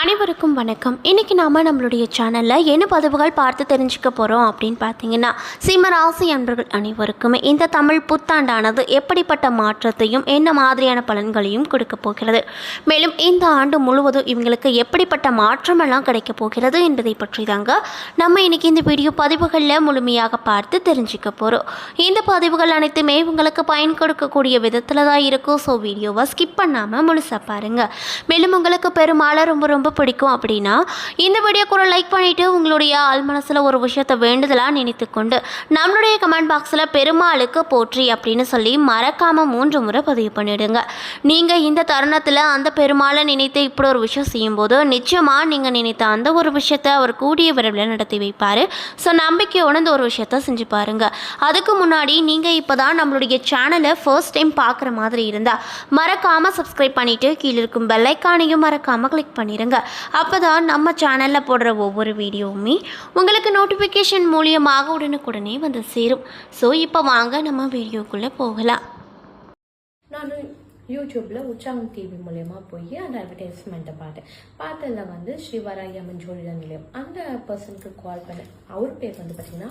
அனைவருக்கும் வணக்கம். இன்றைக்கி நாம் நம்மளுடைய சேனலில் என்ன பதிவுகள் பார்த்து தெரிஞ்சுக்க போகிறோம் அப்படின்னு பார்த்தீங்கன்னா சிம்ம ராசி அன்பர்கள் அனைவருக்குமே இந்த தமிழ் புத்தாண்டானது எப்படிப்பட்ட மாற்றத்தையும் என்ன மாதிரியான பலன்களையும் கொடுக்க போகிறது? மேலும் இந்த ஆண்டு முழுவதும் இவங்களுக்கு எப்படிப்பட்ட மாற்றமெல்லாம் கிடைக்க போகிறது என்பதை பற்றி தாங்க நம்ம இன்றைக்கி இந்த வீடியோ பதிவுகளில் முழுமையாக பார்த்து தெரிஞ்சுக்க போகிறோம் இந்த பதிவுகள் அனைத்துமே உங்களுக்கு பயன் கொடுக்கக்கூடிய விதத்தில் தான் இருக்கும். ஸோ வீடியோவை ஸ்கிப் பண்ணாமல் முழுசாக பாருங்கள் மேலும் உங்களுக்கு பெரும்பாலும் ரொம்ப ரொம்ப பிடிக்கும் அப்படின்னா இந்த வீடியோ கூட லைக் பண்ணிவிட்டு உங்களுடைய ஆள் மனசில் ஒரு விஷயத்தை வேண்டுதலாக நினைத்துக்கொண்டு நம்மளுடைய கமெண்ட் பாக்ஸில் பெருமாளுக்கு போற்றி அப்படின்னு சொல்லி மறக்காமல் மூன்று முறை பதிவு பண்ணிவிடுங்க நீங்கள் இந்த தருணத்தில் அந்த பெருமாளை நினைத்து இப்படி ஒரு விஷயம் செய்யும்போது நிச்சயமாக நீங்கள் நினைத்த அந்த ஒரு விஷயத்தை அவர் கூடிய விரைவில் நடத்தி வைப்பார். ஸோ நம்பிக்கையோடு இந்த ஒரு விஷயத்த செஞ்சு பாருங்கள் அதுக்கு முன்னாடி நீங்கள் இப்போ தான் நம்மளுடைய சேனலை ஃபர்ஸ்ட் டைம் பார்க்குற மாதிரி இருந்தால் மறக்காமல் சப்ஸ்கிரைப் பண்ணிவிட்டு கீழே இருக்கும் பெல்லைக்கானையும் மறக்காமல் கிளிக் பண்ணிடுங்க அப்போ தான் நம்ம சேனலில் போடுற ஒவ்வொரு வீடியோவுமே உங்களுக்கு நோட்டிஃபிகேஷன் மூலியமாக உடனுக்குடனே வந்து சேரும். ஸோ இப்போ வாங்க நம்ம வீடியோக்குள்ளே போகலாம். நான் யூடியூப்பில் உற்சாகம் டிவி மூலயமா போய் அந்த அட்வர்டைஸ்மெண்ட்டை பார்த்தேன். பார்த்ததுல வந்து ஸ்ரீவராயம்மன் ஜோதிட நிலையம். அந்த பர்சனுக்கு கால் பண்ணேன். அவர் பேர் வந்து பார்த்திங்கன்னா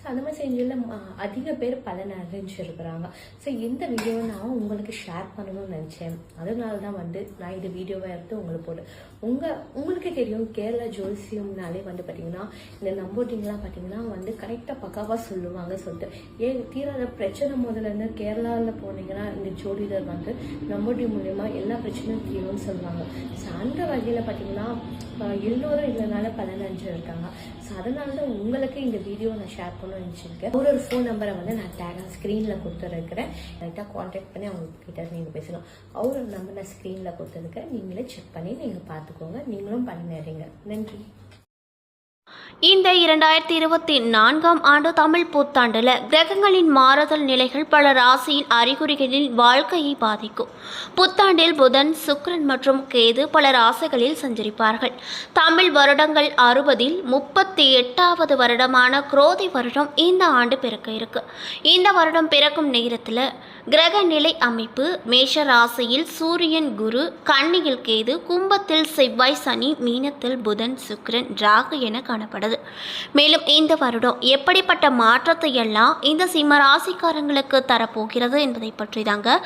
ஸோ அந்த மாதிரி செஞ்சதில் அதிக பேர் பலன் அடைஞ்சிருக்கிறாங்க. ஸோ இந்த வீடியோவை நான் உங்களுக்கு ஷேர் பண்ணணும்னு நினச்சேன். அதனால தான் வந்து நான் இந்த வீடியோவை எடுத்து உங்களுக்கு போட்டு உங்கள் உங்களுக்கு தெரியும் கேரளா ஜோசியம்னாலே வந்து பார்த்தீங்கன்னா இந்த நம்போட்டிங்லாம் பார்த்தீங்கன்னா வந்து கரெக்டாக பக்காவாக சொல்லுவாங்க சொல்லிட்டு ஏன் தீராத பிரச்சனை முதல்ல இருந்து கேரளாவில் போனீங்கன்னா இந்த ஜோதிடர் வந்து நம்போட்டி மூலயமா எல்லா பிரச்சனையும் தீரும்னு சொல்லுவாங்க. ஸோ அந்த வகையில் பார்த்தீங்கன்னா எல்லோரும் இதனால் பலன் அடைஞ்சிருக்காங்க ஸோ அதனால தான் உங்களுக்கு இந்த வீடியோ நான் ஷேர் பண்ணணும்னு நினச்சிருக்கேன் ஒரு ஒரு ஃபோன் நம்பரை வந்து நான் டேக் ஸ்க்ரீனில் கொடுத்துருக்கிறேன். கரெக்டாக காண்டாக்ட் பண்ணி அவங்க கிட்ட நீங்கள் பேசலாம் அவரோட நம்பர் நான் ஸ்க்ரீனில் கொடுத்துருக்கேன் நீங்களே செக் பண்ணி நீங்கள் பார்த்துக்கோங்க. நீங்களும் பண்ணிடுறீங்க. நன்றி. இந்த இரண்டாயிரத்தி இருபத்தி நான்காம் ஆண்டு தமிழ் புத்தாண்டுல கிரகங்களின் மாறுதல் நிலைகள் பல ராசியின் அறிகுறிகளில் வாழ்க்கையை பாதிக்கும். புத்தாண்டில் புதன் சுக்ரன் மற்றும் கேது பல ராசிகளில் சஞ்சரிப்பார்கள். தமிழ் வருடங்கள் அறுபதில் முப்பத்தி எட்டாவது வருடமான குரோதி வருடம் இந்த ஆண்டு பிறக்க இருக்கு. இந்த வருடம் பிறக்கும் நேரத்தில் கிரக நிலை அமைப்பு மேஷ ராசியில் சூரியன் குரு கன்னியில் கேது கும்பத்தில் செவ்வாய் சனி மீனத்தில் புதன் சுக்கிரன் ராகு என காணப்படுது. மேலும் இந்த வருடம் எப்படிப்பட்ட மாற்றத்தை எல்லாம் இந்த சிம்ம ராசிக்காரங்களுக்கு தரப்போகிறது என்பதை பற்றி தாங்க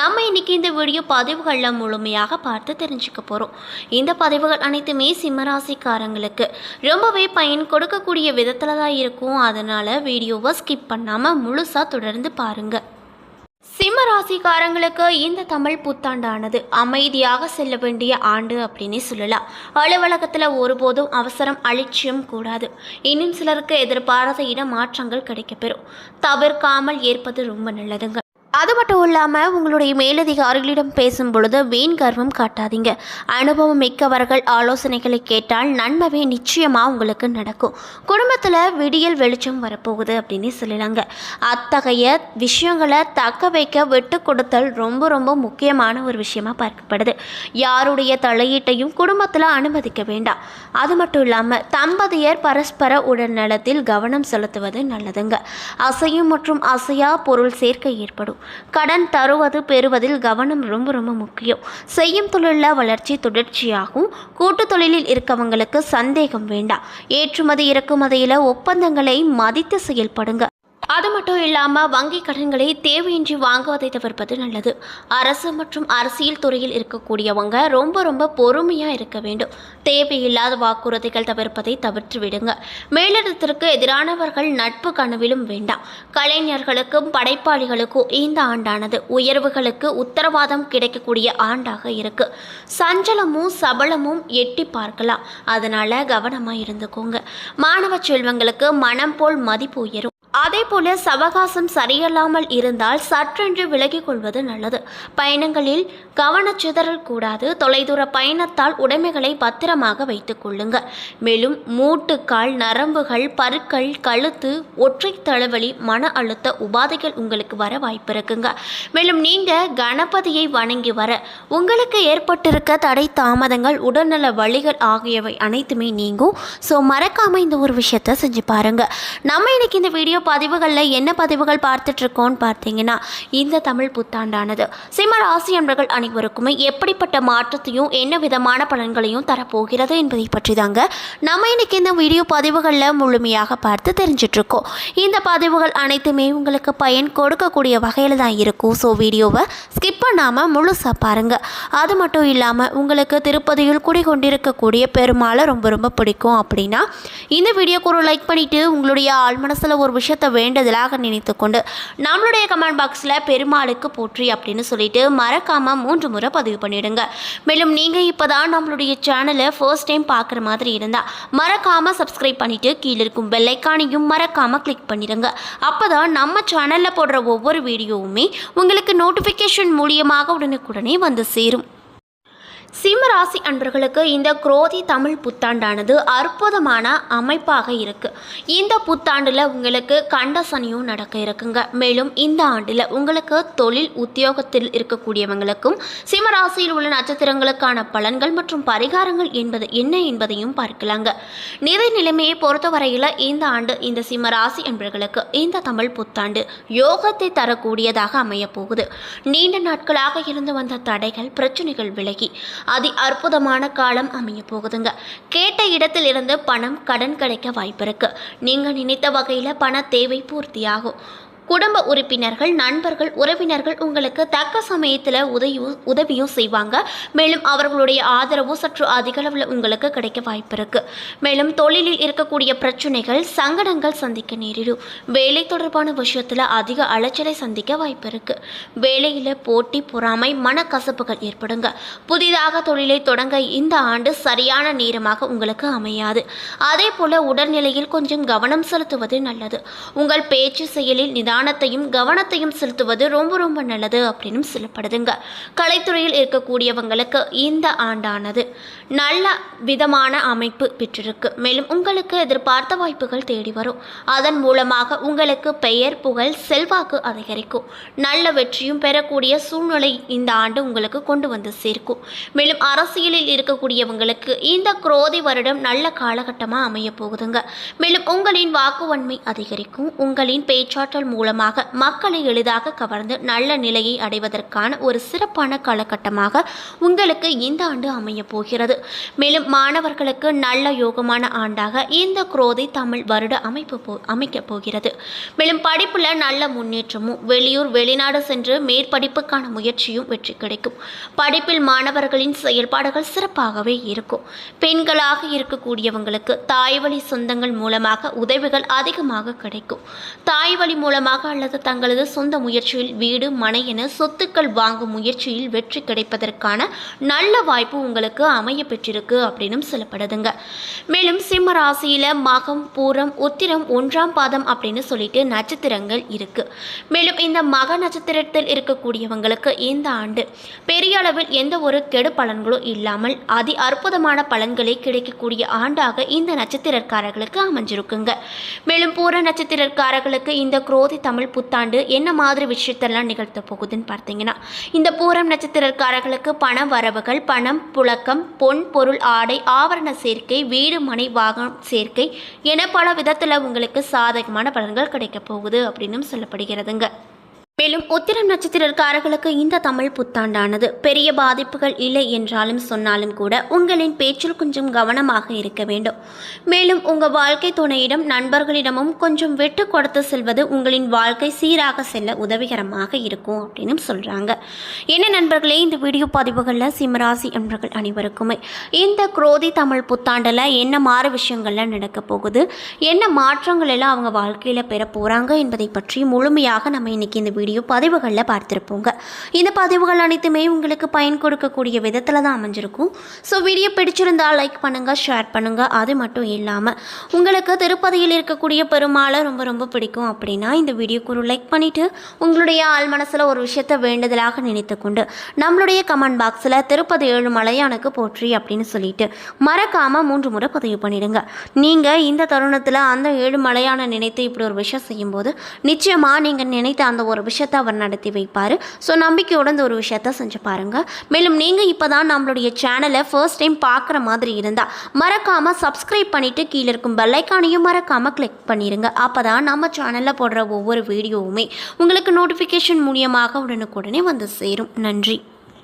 நம்ம இன்னைக்கு இந்த வீடியோ பதிவுகளில் முழுமையாக பார்த்து தெரிஞ்சுக்க போகிறோம் இந்த பதிவுகள் அனைத்துமே சிம்ம ராசிக்காரங்களுக்கு ரொம்பவே பயன் கொடுக்கக்கூடிய விதத்தில் தான் இருக்கும். அதனால் வீடியோவை ஸ்கிப் பண்ணாமல் முழுசாக தொடர்ந்து பாருங்கள் சிம்ம ராசிக்காரங்களுக்கு இந்த தமிழ் புத்தாண்டானது அமைதியாக செல்ல வேண்டிய ஆண்டு அப்படின்னு சொல்லலாம். அலுவலகத்தில் ஒருபோதும் அவசரம் அலட்சியம் கூடாது. இன்னும் சிலருக்கு எதிர்பாராத இட மாற்றங்கள் கிடைக்கப்பெறும். தவிர்க்காமல் ஏற்பது ரொம்ப நல்லதுங்க. அது மட்டும் இல்லாமல் உங்களுடைய மேலதிகாரிகளிடம் பேசும் பொழுது வீண் கர்வம் காட்டாதீங்க. அனுபவம் மிக்கவர்கள் ஆலோசனைகளை கேட்டால் நன்மைவே நிச்சயமாக உங்களுக்கு நடக்கும். குடும்பத்தில் விடியல் வெளிச்சம் வரப்போகுது அப்படின்னு சொல்லலாங்க. அத்தகைய விஷயங்களை தக்க வைக்க விட்டு கொடுத்தல் ரொம்ப ரொம்ப முக்கியமான ஒரு விஷயமாக பார்க்கப்படுது. யாருடைய தலையீட்டையும் குடும்பத்தில் அனுமதிக்க வேண்டாம். அது மட்டும் இல்லாமல் தம்பதியர் பரஸ்பர உடல் நலத்தில் கவனம் செலுத்துவது நல்லதுங்க. அசையும் மற்றும் அசையா பொருள் சேர்க்கை ஏற்படும். கடன் தருவது பெறுவதில் கவனம் ரொம்ப ரொம்ப முக்கியம். செய்யும் தொழிலில் வளர்ச்சி தொடர்ச்சியாகும். கூட்டு தொழிலில் இருக்கவங்களுக்கு சந்தேகம் வேண்டாம். ஏற்றுமதி இறக்குமதியில் ஒப்பந்தங்களை மதித்து செயல்படுங்க. அது மட்டும் இல்லாமல் வங்கி கடன்களை தேவையின்றி வாங்குவதை தவிர்ப்பது நல்லது. அரசு மற்றும் அரசியல் துறையில் இருக்கக்கூடியவங்க ரொம்ப ரொம்ப பொறுமையாக இருக்க வேண்டும். தேவையில்லாத வாக்குறுதிகள் தவிர்ப்பதை தவிர்த்து விடுங்க மேலிடத்திற்கு எதிரானவர்கள் நட்பு கனவிலும் வேண்டாம். கலைஞர்களுக்கும் படைப்பாளிகளுக்கும் இந்த ஆண்டானது உயர்வுகளுக்கு உத்தரவாதம் கிடைக்கக்கூடிய ஆண்டாக இருக்கு. சஞ்சலமும் சபலமும் எட்டி பார்க்கலாம். அதனால கவனமாக இருந்துக்கோங்க. மாணவ செல்வங்களுக்கு மனம் போல் மதிப்பு உயரும். அதே போல சவகாசம் சரியில்லாமல் இருந்தால் சற்றென்று விலகிக் கொள்வது நல்லது. பயணங்களில் கவனச்சிதறல் கூடாது. தொலைதூர பயணத்தால் உடைமைகளை பத்திரமாக வைத்துக் கொள்ளுங்க. மேலும் மூட்டுக்கால் நரம்புகள் பருக்கள் கழுத்து ஒற்றை தலைவலி மன அழுத்த உபாதைகள் உங்களுக்கு வர வாய்ப்பு இருக்குங்க. மேலும் நீங்க கணபதியை வணங்கி வர உங்களுக்கு ஏற்பட்டிருக்க தடை தாமதங்கள் உடல்நல வழிகள் ஆகியவை அனைத்துமே நீங்கும். ஸோ மறக்காம இந்த ஒரு விஷயத்த செஞ்சு பாருங்க. நம்ம இன்னைக்கு இந்த வீடியோ பதிவுகளில் என்ன பதிவுகள் பார்த்துட்ருக்கோன்னு பார்த்தீங்கன்னா இந்த தமிழ் புத்தாண்டானது. சிம்ம ராசி அன்பர்கள் அனைவருக்குமே எப்படிப்பட்ட மாற்றத்தையும் என்ன விதமான பலன்களையும் தரப்போகிறது என்பதை பற்றி தாங்க நம்ம இன்னைக்கு இந்த வீடியோ பதிவுகளில் முழுமையாக பார்த்து தெரிஞ்சிட்ருக்கோம் இந்த பதிவுகள் அனைத்துமே உங்களுக்கு பயன் கொடுக்கக்கூடிய வகையில் தான் இருக்கும். ஸோ வீடியோவை ஸ்கிப் பண்ணாமல் முழுசாக பாருங்கள் அது மட்டும் இல்லாமல் உங்களுக்கு திருப்பதியில் குடிகொண்டிருக்கக்கூடிய பெருமாளை ரொம்ப ரொம்ப பிடிக்கும் அப்படின்னா இந்த வீடியோக்கு ஒரு லைக் பண்ணிவிட்டு உங்களுடைய ஆள் மனசில் ஒரு விஷயத்தை வேண்டுதலாக நினைத்து கொண்டு நம்மளுடைய கமெண்ட் பாக்ஸில் பெருமாளுக்கு போற்றி அப்படின்னு சொல்லிட்டு மறக்காமல் மூன்று முறை பதிவு பண்ணிடுங்க. மேலும் நீங்கள் இப்போ தான் நம்மளுடைய சேனலை ஃபர்ஸ்ட் டைம் பார்க்குற மாதிரி இருந்தால் மறக்காமல் சப்ஸ்கிரைப் பண்ணிவிட்டு கீழே இருக்கும் பெல்லைக்கானையும் மறக்காமல் கிளிக் பண்ணிடுங்க. அப்போ தான் நம்ம சேனலில் போடுற ஒவ்வொரு வீடியோவுமே உங்களுக்கு நோட்டிஃபிகேஷன் மூலியமாக உடனுக்குடனே வந்து சேரும். சிம்மராசி அன்பர்களுக்கு இந்த குரோதி தமிழ் புத்தாண்டானது அற்புதமான அமைப்பாக இருக்கு. இந்த புத்தாண்டில் உங்களுக்கு கண்ட சனியும் நடக்க இருக்குங்க. மேலும் இந்த ஆண்டில் உங்களுக்கு தொழில் உத்தியோகத்தில் இருக்கக்கூடியவங்களுக்கும் சிம்மராசியில் உள்ள நட்சத்திரங்களுக்கான பலன்கள் மற்றும் பரிகாரங்கள் என்பது என்ன என்பதையும் பார்க்கலாங்க. நிதி நிலைமையை பொறுத்தவரையில் இந்த ஆண்டு இந்த சிம்மராசி அன்பர்களுக்கு இந்த தமிழ் புத்தாண்டு யோகத்தை தரக்கூடியதாக அமையப் போகுது. நீண்ட நாட்களாக இருந்து வந்த தடைகள் பிரச்சனைகள் விலகி அதி அற்புதமான காலம் அமைய போகுதுங்க. கேட்ட இடத்தில் இருந்து பணம் கடன் கிடைக்க வாய்ப்பு இருக்கு நீங்க நினைத்த வகையில பண தேவை பூர்த்தியாகும். குடும்ப உறுப்பினர்கள் நண்பர்கள் உறவினர்கள் உங்களுக்கு தக்க சமயத்தில் உதவியும் உதவியும் செய்வாங்க. மேலும் அவர்களுடைய ஆதரவும் சற்று அதிக அளவில் உங்களுக்கு கிடைக்க வாய்ப்பு இருக்கு. மேலும் தொழிலில் இருக்கக்கூடிய பிரச்சனைகள் சங்கடங்கள் சந்திக்க நேரிடும். வேலை தொடர்பான விஷயத்தில் அதிக அலைச்சலை சந்திக்க வாய்ப்பு இருக்கு. வேலையில் போட்டி பொறாமை மனக்கசப்புகள் ஏற்படுங்க. புதிதாக தொழிலை தொடங்க இந்த ஆண்டு சரியான நேரமாக உங்களுக்கு அமையாது. அதே போல உடல்நிலையில் கொஞ்சம் கவனம் செலுத்துவது நல்லது. உங்கள் பேச்சு செயலில் தியானத்தையும் கவனத்தையும் செலுத்துவது ரொம்ப ரொம்ப நல்லது அப்படின்னு சொல்லப்படுதுங்க. கலைத்துறையில் இருக்கக்கூடியவங்களுக்கு இந்த ஆண்டானது நல்ல விதமான அமைப்பு பெற்றிருக்கு. மேலும் உங்களுக்கு எதிர்பார்த்த வாய்ப்புகள் தேடி வரும். அதன் மூலமாக உங்களுக்கு பெயர் புகழ் செல்வாக்கு அதிகரிக்கும். நல்ல வெற்றியும் பெறக்கூடிய சூழ்நிலை இந்த ஆண்டு உங்களுக்கு கொண்டு வந்து சேர்க்கும். மேலும் அரசியலில் இருக்கக்கூடியவங்களுக்கு இந்த குரோதி வருடம் நல்ல காலகட்டமாக அமைய போகுதுங்க. மேலும் உங்களின் வாக்குவன்மை அதிகரிக்கும். உங்களின் பேச்சாற்றல் மூலம் மூலமாக மக்களை எளிதாக கவர்ந்து நல்ல நிலையை அடைவதற்கான ஒரு சிறப்பான காலகட்டமாக உங்களுக்கு இந்த ஆண்டு அமைய போகிறது. மேலும் மாணவர்களுக்கு நல்ல யோகமான ஆண்டாக இந்த குரோதி தமிழ் வருட அமைப்பு போ அமைக்கப் போகிறது. மேலும் படிப்பில் நல்ல முன்னேற்றமும் வெளியூர் வெளிநாடு சென்று மேற்படிப்புக்கான முயற்சியும் வெற்றி கிடைக்கும். படிப்பில் மாணவர்களின் செயல்பாடுகள் சிறப்பாகவே இருக்கும். பெண்களாக இருக்கக்கூடியவங்களுக்கு தாய்வழி சொந்தங்கள் மூலமாக உதவிகள் அதிகமாக கிடைக்கும். தாய்வழி மூலமாக சொந்தமாக அல்லது தங்களது சொந்த முயற்சியில் வீடு மனை என சொத்துக்கள் வாங்கும் முயற்சியில் வெற்றி கிடைப்பதற்கான நல்ல வாய்ப்பு உங்களுக்கு அமைய பெற்றிருக்கு அப்படின்னு சொல்லப்படுதுங்க. மேலும் சிம்ம ராசியில மகம் பூரம் உத்திரம் ஒன்றாம் பாதம் அப்படின்னு சொல்லிட்டு நட்சத்திரங்கள் இருக்கு. மேலும் இந்த மக நட்சத்திரத்தில் இருக்கக்கூடியவங்களுக்கு இந்த ஆண்டு பெரிய அளவில் எந்த ஒரு கெடு பலன்களும் இல்லாமல் அதி அற்புதமான பலன்களே கிடைக்கக்கூடிய ஆண்டாக இந்த நட்சத்திரக்காரர்களுக்கு அமைஞ்சிருக்குங்க. மேலும் பூர நட்சத்திரக்காரர்களுக்கு இந்த குரோதி தமிழ் புத்தாண்டு என்ன மாதிரி விஷயத்தெல்லாம் நிகழ்த்த போகுதுன்னு பார்த்தீங்கன்னா இந்த பூரம் நட்சத்திரக்காரர்களுக்கு பண வரவுகள் பணம் புழக்கம் பொன் பொருள் ஆடை ஆவரண சேர்க்கை வீடு மனை வாகனம் சேர்க்கை என பல விதத்தில் உங்களுக்கு சாதகமான பலன்கள் கிடைக்க போகுது அப்படின்னும் சொல்லப்படுகிறதுங்க. மேலும் உத்திரம் நட்சத்திரக்காரர்களுக்கு இந்த தமிழ் புத்தாண்டானது பெரிய பாதிப்புகள் இல்லை என்றாலும் சொன்னாலும் கூட உங்களின் பேச்சில் கொஞ்சம் கவனமாக இருக்க வேண்டும். மேலும் உங்கள் வாழ்க்கை துணையிடம் நண்பர்களிடமும் கொஞ்சம் வெட்டு கொடுத்து செல்வது உங்களின் வாழ்க்கை சீராக செல்ல உதவிகரமாக இருக்கும் அப்படின்னு சொல்கிறாங்க என்ன நண்பர்களே இந்த வீடியோ பதிவுகளில் சிம்மராசி என்பர்கள் அனைவருக்குமே இந்த குரோதி தமிழ் புத்தாண்டில் என்ன மாறு விஷயங்கள்லாம் நடக்க போகுது என்ன மாற்றங்கள் எல்லாம் அவங்க வாழ்க்கையில் பெற போகிறாங்க என்பதை பற்றி முழுமையாக நம்ம இன்னைக்கு இந்த வீடியோ பதிவுகளில் பார்த்துருப்போங்க. இந்த பதிவுகள் அனைத்துமே உங்களுக்கு பயன் கொடுக்கக்கூடிய விதத்தில் தான் அமைஞ்சிருக்கும். ஸோ வீடியோ பிடிச்சிருந்தால் லைக் பண்ணுங்கள் ஷேர் பண்ணுங்கள் அது மட்டும் இல்லாமல் உங்களுக்கு திருப்பதியில் இருக்கக்கூடிய பெருமாளை ரொம்ப ரொம்ப பிடிக்கும் அப்படின்னா இந்த வீடியோக்கு ஒரு லைக் பண்ணிவிட்டு உங்களுடைய ஆள் மனசில் ஒரு விஷயத்தை வேண்டுதலாக நினைத்து கொண்டு நம்மளுடைய கமெண்ட் பாக்ஸில் திருப்பதி ஏழுமலையானுக்கு போற்றி அப்படின்னு சொல்லிட்டு மறக்காமல் மூன்று முறை பதிவு பண்ணிடுங்க. நீங்கள் இந்த தருணத்தில் அந்த ஏழுமலையான நினைத்து இப்படி ஒரு விஷயம் செய்யும்போது நிச்சயமாக நீங்கள் நினைத்த அந்த ஒரு விஷயம் விஷயத்தை அவர் நடத்தி வைப்பார். ஸோ நம்பிக்கையோட இந்த ஒரு விஷயத்த செஞ்சு பாருங்கள் மேலும் நீங்கள் இப்போ தான் நம்மளுடைய சேனலை ஃபர்ஸ்ட் டைம் பார்க்குற மாதிரி இருந்தால் மறக்காமல் சப்ஸ்கிரைப் பண்ணிவிட்டு கீழே இருக்கும் பெல்லைக்கானையும் மறக்காமல் கிளிக் பண்ணிடுங்க அப்போ தான் நம்ம சேனலில் போடுற ஒவ்வொரு வீடியோவுமே உங்களுக்கு நோட்டிஃபிகேஷன் மூலியமாக உடனுக்குடனே வந்து சேரும். நன்றி.